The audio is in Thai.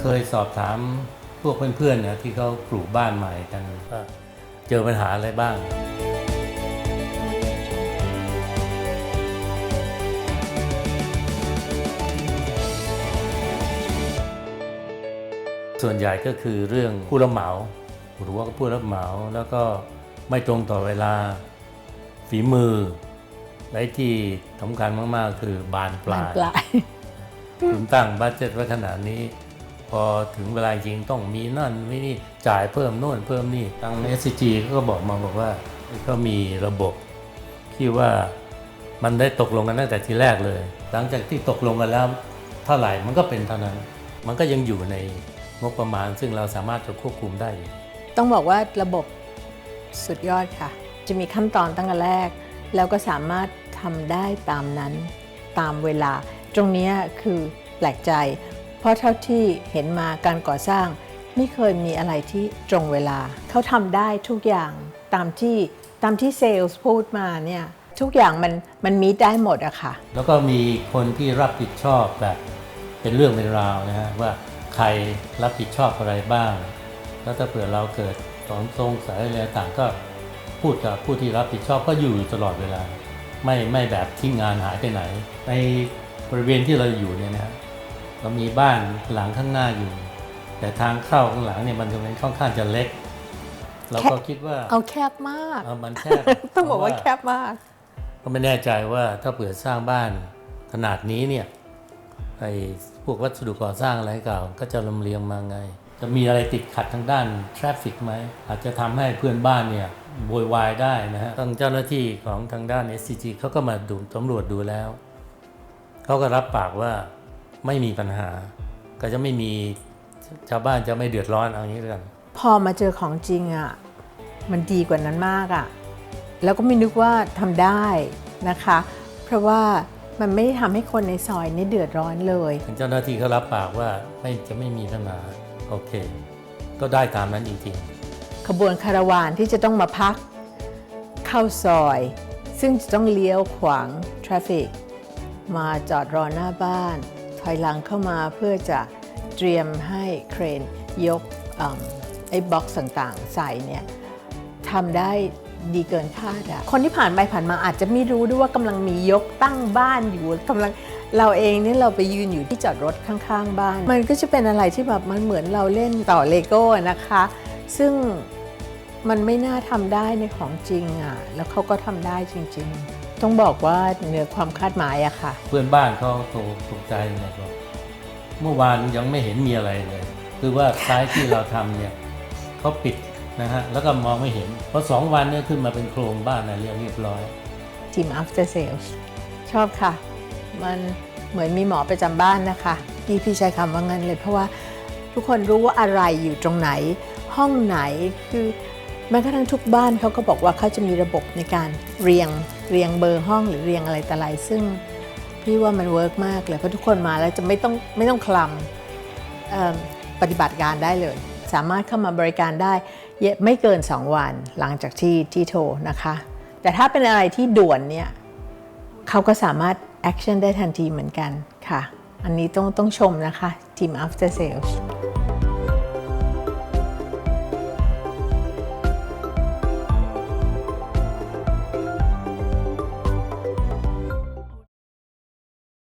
เคยสอบถามพวกเพื่อนๆเนี่ยที่เขาปลูกบ้านใหม่กันว่าเจอปัญหาอะไรบ้าง ส่วนใหญ่ก็คือเรื่องผู้รับเหมาหรือว่าผู้รับเหมาแล้วก็ไม่ตรงต่อเวลาฝีมือและที่สำคัญมาก ๆ คือบานปลายปลายคุณตั้งบัตเจ็ตไว้ขนาดนี้ พอถึงเวลาจริงต้องมีนั่นมีนี่จ่ายเพิ่มโน่นเพิ่มนี่ทาง SCG เขาก็บอกมาบอกว่าเขามีระบบที่ว่ามันได้ตกลงกันตั้งแต่ทีแรกเลย หลังจากที่ตกลงกันแล้วเท่าไหร่มันก็เป็นเท่านั้น มันก็ยังอยู่ในงบประมาณ ซึ่งเราสามารถจะควบคุมได้ ต้องบอกว่าระบบสุดยอดค่ะ จะมีขั้นตอนตั้งแต่แรก แล้วก็สามารถทำได้ตามนั้นตามเวลา ตรงนี้คือแปลกใจ เพราะเท่าที่เห็นมาการก่อสร้าง ไม่เคยมีอะไรที่ตรงเวลา เขาทำได้ทุกอย่างตามที่ตามที่เซลส์พูดมาเนี่ยทุกอย่างมันมันมีได้หมดอะค่ะ แล้วก็มีคนที่รับผิดชอบแบบเป็นเรื่องเป็นราวนะฮะว่าใครรับผิดชอบอะไรบ้าง แล้วถ้าเผื่อเราเกิดสองทรงสายอะไรต่างก็พูดกับผู้ที่รับผิดชอบก็อยู่ตลอดเวลา ไม่ไม่แบบทิ้งงานหายไปไหน ในบริเวณที่เราอยู่เนี่ยนะฮะ เรามีบ้านหลังข้างหน้าอยู่ แต่ทางเข้าข้างหลังเนี่ยมันจะเป็นค่อนข้างจะเล็ก เราก็คิดว่าเอาแคบมากเออมันแคบ ต้องบอกว่าแคบมาก ก็ไม่แน่ใจว่าถ้าเผื่อสร้างบ้านขนาดนี้เนี่ยไอ้พวกวัสดุก่อสร้างอะไรเก่า ก็จะลำเลียงมาไง จะมีอะไรติดขัดทางด้านทราฟฟิกไหม อาจจะทำให้เพื่อนบ้านเนี่ยโวยวายได้นะฮะทางเจ้าหน้าที่ของทางด้าน SCG เขาก็มาดูสำรวจดูแล้ว เขาก็รับปากว่า ไม่มีปัญหา ก็จะไม่มีชาวบ้านจะไม่เดือดร้อนเอาอย่างนี้แล้วกันพอมาเจอของจริงอะ่ะมันดีกว่านั้นมากอะ่ะแล้วก็ไม่นึกว่าทำได้นะคะ เพราะว่ามันไม่ได้ทำให้คนในซอยนี่เดือดร้อนเลยทางเจ้าหน้าที่เขารับปากว่าไม่จะไม่มีปัญหาโอเค ก็ได้ตามนั้นจริงๆ ขบวนคาราวานที่จะต้องมาพัก เข้าซอย ซึ่งจะต้องเลี้ยวขวางทราฟิกมาจอดรอหน้าบ้าน ถอยหลังเข้ามาเพื่อจะเตรียมให้เครนยกอไอ้บ็อกต่างๆ ใส่เนี่ยทำได้ดีเกินคาดอะคนที่ผ่านไปผ่านมาอาจจะไม่รู้ด้วยว่ากำลังมียกตั้งบ้านอยู่กำลังเราเองเนี่ยเราไปยืนอยู่ที่จอดรถข้างๆ บ้าน มันก็จะเป็นอะไรที่แบบมันเหมือนเราเล่นต่อเลโก้นะคะ ซึ่งมันไม่น่าทำได้ในของจริงอะ่ะแล้วเขาก็ทำได้จริง ๆ ต้องบอกว่าเหนือความคาดหมายอะค่ะ เพื่อนบ้านเขาตกตกใจเลยบอกเมื่อวานยังไม่เห็นมีอะไรเลย คือว่าซ้ายที่เราทำเนี่ยเขาปิดนะฮะแล้วก็มองไม่เห็นพอสองวันเนี่ยขึ้นมาเป็นโครงบ้านนะเรียบเรียบร้อยทีม after sales ชอบค่ะ มันเหมือนมีหมอประจำบ้านนะคะพี่พี่ใช้คำว่างั้นเลยเพราะว่าทุกคนรู้ว่าอะไรอยู่ตรงไหน ห้องไหนคือ แม้กระทั่งทุกบ้านเขาก็บอกว่าเขาจะมีระบบในการเรียงเรียงเบอร์ห้องหรือเรียงอะไรแต่อะไรซึ่งพี่ว่ามันเวิร์กมากเลยเพราะทุกคนมาแล้วจะไม่ต้องไม่ต้องคลำปฏิบัติการได้เลย สามารถเข้ามาบริการได้ไม่เกิน 2 วันหลังจากที่ที่โทรนะคะ แต่ถ้าเป็นอะไรที่ด่วนเนี่ยเขาก็สามารถแอคชั่นได้ทันทีเหมือนกันค่ะ อันนี้ต้องต้องชมนะคะ ทีม after sales